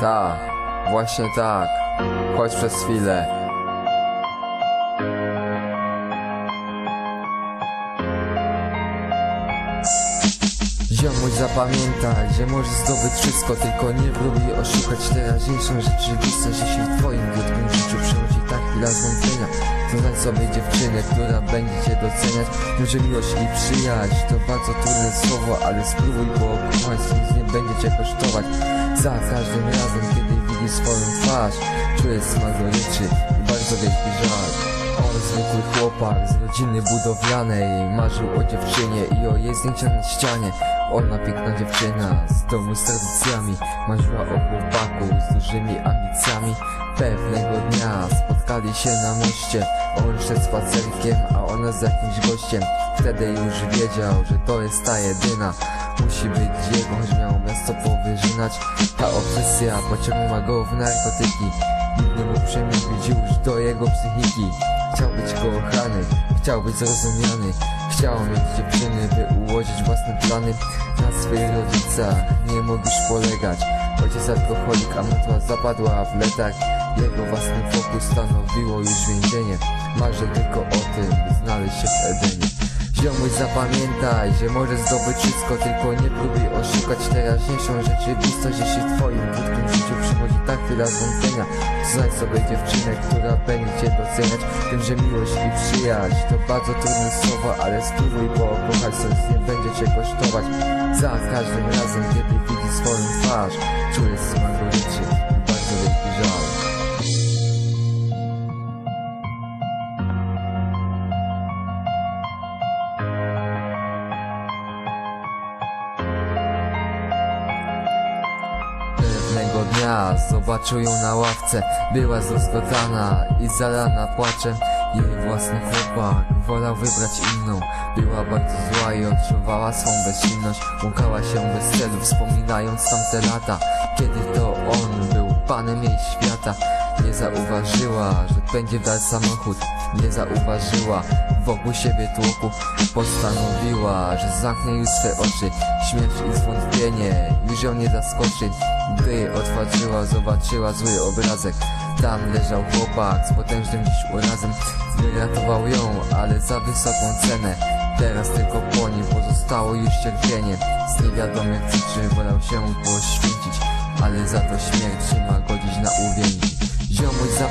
Tak, właśnie tak. Chodź przez chwilę. Ziomuś zapamiętaj, że możesz zdobyć wszystko Tylko nie próbuj oszukać teraźniejszą rzeczywistość Jeśli w twoim sobie dziewczynę, która będzie cię doceniać. Wiem, że miłość i przyjaźń to bardzo trudne słowo Ale spróbuj, bo kochać nic nie będzie cię kosztować. Za każdym razem, kiedy widzisz swoją twarz Czuję smak i bardzo wielki żal. On zwykły chłopak z rodziny budowlanej Marzył o dziewczynie i o jej na ścianie. Ona piękna dziewczyna z domu z tradycjami Marzyła o chłopaku z dużymi ambicjami. Pewnego dnia spotkali się na moście. On a ona z jakimś gościem. Wtedy już wiedział, że to jest ta jedyna. Musi być jego, choć miał miasto powyżynać Ta obsesja pociągnęła go w narkotyki. Nie mógł przemówić już do jego psychiki. Chciał być kochany, chciał być zrozumiany. Chciał mieć dziewczyny, by ułożyć własne plany. Na swoich rodzicach nie mógł już polegać. Ojciec alkoholik, a matka zapadła w letach Jego własny pokój stanowiło już więzienie. Marzę tylko o tym, by znaleźć się w Edenie. Ziomuś zapamiętaj, że możesz zdobyć wszystko Tylko nie próbuj oszukać teraźniejszą rzeczywistość Jeśli w twoim krótkim życiu przychodzi ta chwila zwątpienia Znajdź sobie dziewczynę, która będzie cię doceniać. Wiem, że miłość i przyjaźń to bardzo trudne słowa Ale spróbuj, bo kochać coś nie będzie cię kosztować. Za każdym razem, kiedy widzisz swoją twarz Pewnego dnia zobaczył ją na ławce Była zrozgotana i zalana płaczem. Jej własny chłopak wolał wybrać inną. Była bardzo zła i odczuwała swą bezsilność. Łąkała się bez celu wspominając tamte lata. Kiedy to on był panem jej świata Nie zauważyła, że będzie dać samochód. Nie zauważyła wokół siebie tłoku. Postanowiła, że zamknie już swe oczy. Śmierć i zwątpienie już ją nie zaskoczy. Gdy otworzyła, zobaczyła zły obrazek. Tam leżał chłopak z potężnym dziś urazem. Wyratował ją, ale za wysoką cenę. Teraz tylko po nim pozostało już cierpienie. Z niewiadomych przyczyn wolał się poświęcić Ale za to śmierć ma godzić na uwięzi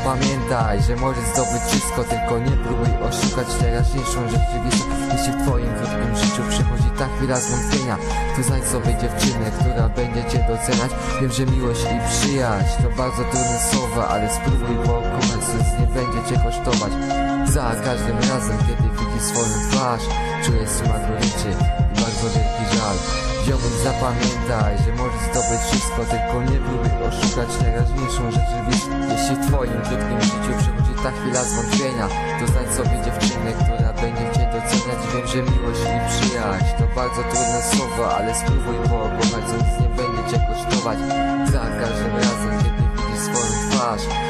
Ziomuś zapamiętaj, że możesz zdobyć wszystko Tylko nie próbuj oszukać teraźniejszą rzeczywistość. Jeśli w twoim krótkim życiu przychodzi ta chwila zwątpienia To znajdź sobie dziewczynę, która będzie cię doceniać. Wiem, że miłość i przyjaźń to bardzo trudne słowa Ale spróbuj, bo coś nie będzie cię kosztować. Za każdym razem, kiedy widzisz swoją twarz Czujesz smak goryczy i bardzo wielki żal. Ziomuś zapamiętaj, że możesz zdobyć wszystko Tylko nie próbuj oszukać teraźniejszą rzeczywistość Jeśli twoim krótkim życiu przychodzi ta chwila zwątpienia. To znajdź sobie dziewczynę, która będzie cię doceniać. Wiem, że miłość i przyjaźń to bardzo trudne słowa Ale spróbuj, kochać nic nie będzie cię kosztować. Za każdym razem, kiedy widzisz swoją twarz